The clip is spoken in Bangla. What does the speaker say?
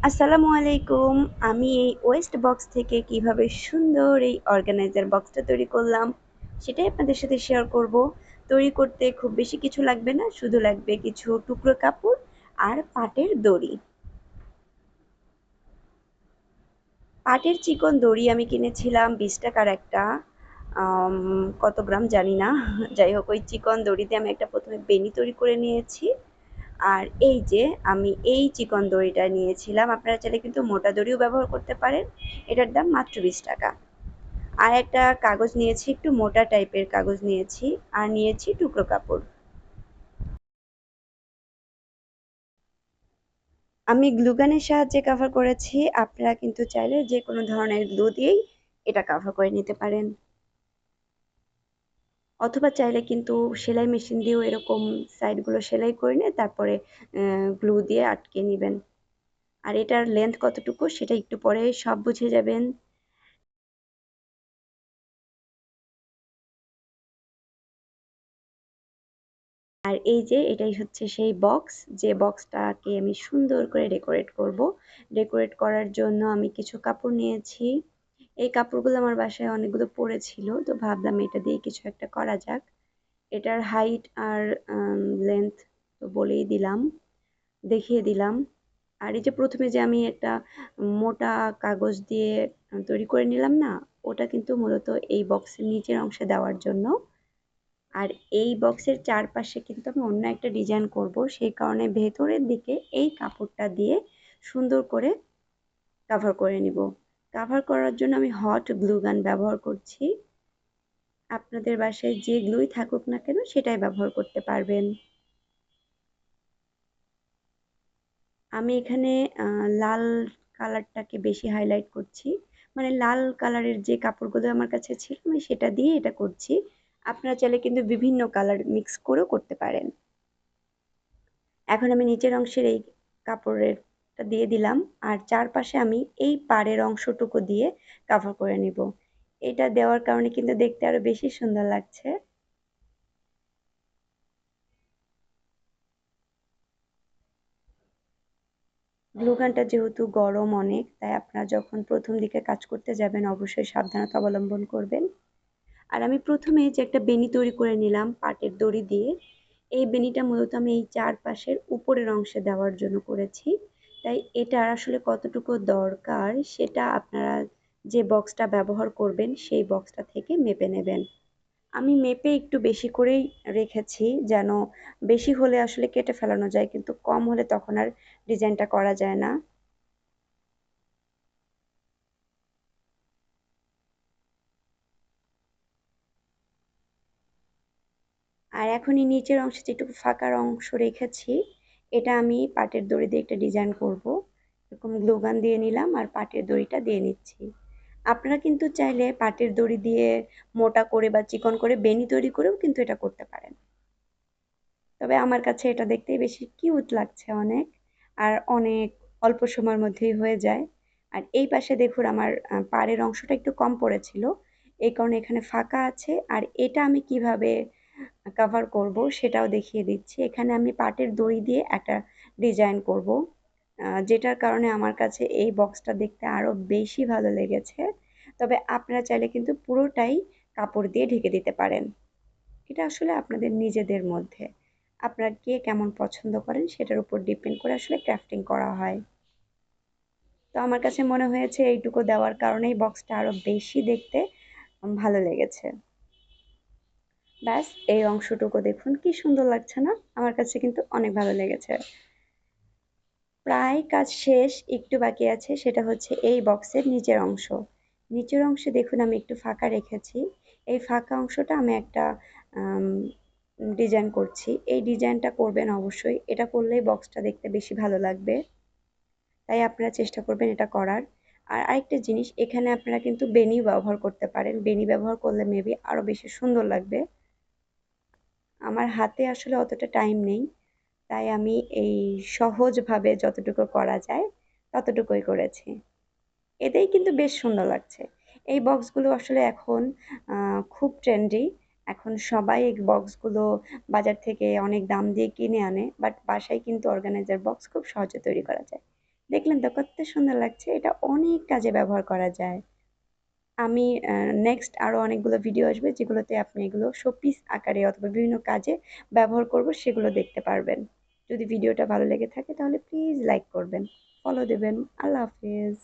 আসসালামু আলাইকুম। আমি এই ওয়েস্ট বক্স থেকে কীভাবে সুন্দর এই অর্গানাইজার বক্সটা তৈরি করলাম, সেটাই আপনাদের সাথে শেয়ার করব। তৈরি করতে খুব বেশি কিছু লাগবে না, শুধু লাগবে কিছু টুকরো কাপড় আর পাটের দড়ি। পাটের চিকন দড়ি আমি কিনেছিলাম, বিশ টাকার একটা কত গ্রাম জানি না। যাই হোক, ওই চিকন দড়িতে আমি একটা প্রথমে বেনি তৈরি করে নিয়েছি। আর এই যে আমি এই চিকন দড়িটা নিয়েছিলাম, আপনারা চাইলে কিন্তু মোটা দড়িও ব্যবহার করতে পারেন। এটার দাম মাত্র বিশ টাকা। আর একটা কাগজ নিয়েছি, একটু মোটা টাইপের কাগজ নিয়েছি, আর নিয়েছি টুকরো কাপড়। আমি গ্লুগানের সাহায্যে কাভার করেছি, আপনারা কিন্তু চাইলে যে কোনো ধরনের গ্লু দিয়েই এটা কাভার করে নিতে পারেন। অথবা চাইলে কিন্তু সেলাই মেশিন দিয়েও এরকম সাইডগুলো সেলাই করে নিয়ে তারপরে গ্লু দিয়ে আটকে নেবেন। আর এটার লেন্থ কতটুকু সেটা একটু পরে সব বুঝে যাবেন। আর এই যে এটাই হচ্ছে সেই বক্স যে বক্সটাকে আমি সুন্দর করে ডেকোরেট করব। ডেকোরেট করার জন্য আমি কিছু কাপড় নিয়েছি। এই কাপড়গুলো আমার বাসায় অনেকগুলো পড়েছিল, তো ভাবলাম এটা দিয়ে কিছু একটা করা যাক। এটার হাইট আর লেন্থ তো বলেই দিলাম, দেখিয়ে দিলাম। আর এই যে প্রথমে যে আমি একটা মোটা কাগজ দিয়ে তৈরি করে নিলাম না, ওটা কিন্তু মূলত এই বক্সের নিচের অংশে দেওয়ার জন্য। আর এই বক্সের চারপাশে কিন্তু আমি অন্য একটা ডিজাইন করব, সেই কারণে ভেতরের দিকে এই কাপড়টা দিয়ে সুন্দর করে কাভার করে নিব। কাভার করার জন্য আমি হট গ্লু গান ব্যবহার করছি। আপনাদের বাসায় যে গ্লুই থাকুক না কেন, সেটাই ব্যবহার করতে পারবেন। আমি এখানে লাল কালারটাকে বেশি হাইলাইট করছি। মানে লাল কালারের যে কাপড়গুলো আমার কাছে ছিল, আমি সেটা দিয়ে এটা করছি। আপনারা চাইলে কিন্তু বিভিন্ন কালার মিক্স করেও করতে পারেন। এখন আমি নিচের অংশের এই কাপড়েরটা দিয়ে দিলাম। আর চারপাশে আমি এই পাড়ের অংশটুকু দিয়ে কাভার করে নিব। এটা দেওয়ার কারণে কিন্তু দেখতে আরও বেশি সুন্দর লাগছে। গ্লুগানটা যেহেতু গরম অনেক, তাই আপনারা যখন প্রথম দিকে কাজ করতে যাবেন অবশ্যই সাবধানতা অবলম্বন করবেন। আর আমি প্রথমে যে একটা বেনি তৈরি করে নিলাম পাটের দড়ি দিয়ে, এই বেনিটা মূলত আমি এই চারপাশের উপরের অংশে দেওয়ার জন্য করেছি। তাই এটার আসলে কতটুকু দরকার সেটা আপনারা যে বক্সটা ব্যবহার করবেন সেই বক্সটা থেকে মেপে নেবেন। আমি মেপে একটু বেশি করেই রেখেছি যেন বেশি হলে আসলে কেটে ফেলানো যায়, কিন্তু কম হলে তখন আর ডিজাইনটা করা যায় না। আর এখন এই নিচের অংশে যেটুকু ফাঁকার অংশ রেখেছি এটা আমি পাটের দড়ি দিয়ে একটা ডিজাইন করব। এরকম গ্লোগান দিয়ে নিলাম আর পাটের দড়িটা দিয়ে নিচ্ছি। আপনারা কিন্তু চাইলে পাটের দড়ি দিয়ে মোটা করে বা চিকন করে বেনি তৈরি করেও কিন্তু এটা করতে পারেন। তবে আমার কাছে এটা দেখতে বেশি কিউট লাগছে অনেক, আর অনেক অল্প সময়ের মধ্যেই হয়ে যায়। আর এই পাশে দেখুন আমার পাড়ের অংশটা একটু কম পড়েছিল। এই কারণে এখানে ফাঁকা আছে। আর এটা আমি কীভাবে কাভার করব, সেটাও দেখিয়ে দিচ্ছি। এখানে আমি পাটের দড়ি দিয়ে একটা ডিজাইন করব। যেটার কারণে আমার কাছে এই বক্সটা দেখতে আরও বেশি ভালো লেগেছে। তবে আপনারা চাইলে কিন্তু পুরোটাই কাপড় দিয়ে ঢেকে দিতে পারেন। এটা আসলে আপনাদের নিজেদের মধ্যে। আপনারা কে কেমন পছন্দ করেন সেটার উপর ডিপেন্ড করে আসলে ক্রাফটিং করা হয়। তো আমার কাছে মনে হয়েছে এইটুকু দেওয়ার কারণেই বক্সটা আরও বেশি দেখতে ভালো লেগেছে। ব্যাস, এই অংশটুকু দেখুন, কি সুন্দর লাগছে না? আমার কাছে কিন্তু অনেক ভালো লেগেছে। প্রায় কাজ শেষ, একটু বাকি আছে, সেটা হচ্ছে এই বক্সের নিচের অংশ। নিচের অংশে দেখুন, আমি একটু ফাঁকা রেখেছি। এই ফাঁকা অংশটা আমি একটা ডিজাইন করছি। এই ডিজাইনটা করবেন অবশ্যই। এটা করলেই বক্সটা দেখতে বেশি ভালো লাগবে। তাই আপনারা চেষ্টা করবেন এটা করার। আর আরেকটা জিনিস, এখানে আপনারা কিন্তু বেনি ব্যবহার করতে পারেন। বেনি ব্যবহার করলে মেবি আরও বেশি সুন্দর লাগবে। আমার হাতে আসলে অতটা টাইম নেই। তাই আমি এই সহজভাবে যতটুকু করা যায়, ততটুকুই করেছি। এতেই কিন্তু বেশ সুন্দর লাগছে। এই বক্সগুলো আসলে এখন খুব ট্রেন্ডি এখন সবাই এই বক্সগুলো বাজার থেকে অনেক দাম দিয়ে কিনে আনে বাট বাসায় কিন্তু অর্গানাইজার বক্স খুব সহজে তৈরি করা যায়। দেখলেন তো কত সুন্দর লাগছে, এটা অনেক কাজে ব্যবহার করা যায়। আমি নেক্সট আরও অনেকগুলো ভিডিও আসবে যেগুলোতে আপনি এগুলো শোপিস আকারে অথবা বিভিন্ন কাজে ব্যবহার করব, সেগুলো দেখতে পারবেন। যদি ভিডিওটা ভালো লেগে থাকে তাহলে প্লিজ লাইক করবেন। ফলো দেবেন। আল্লাহ হাফিজ।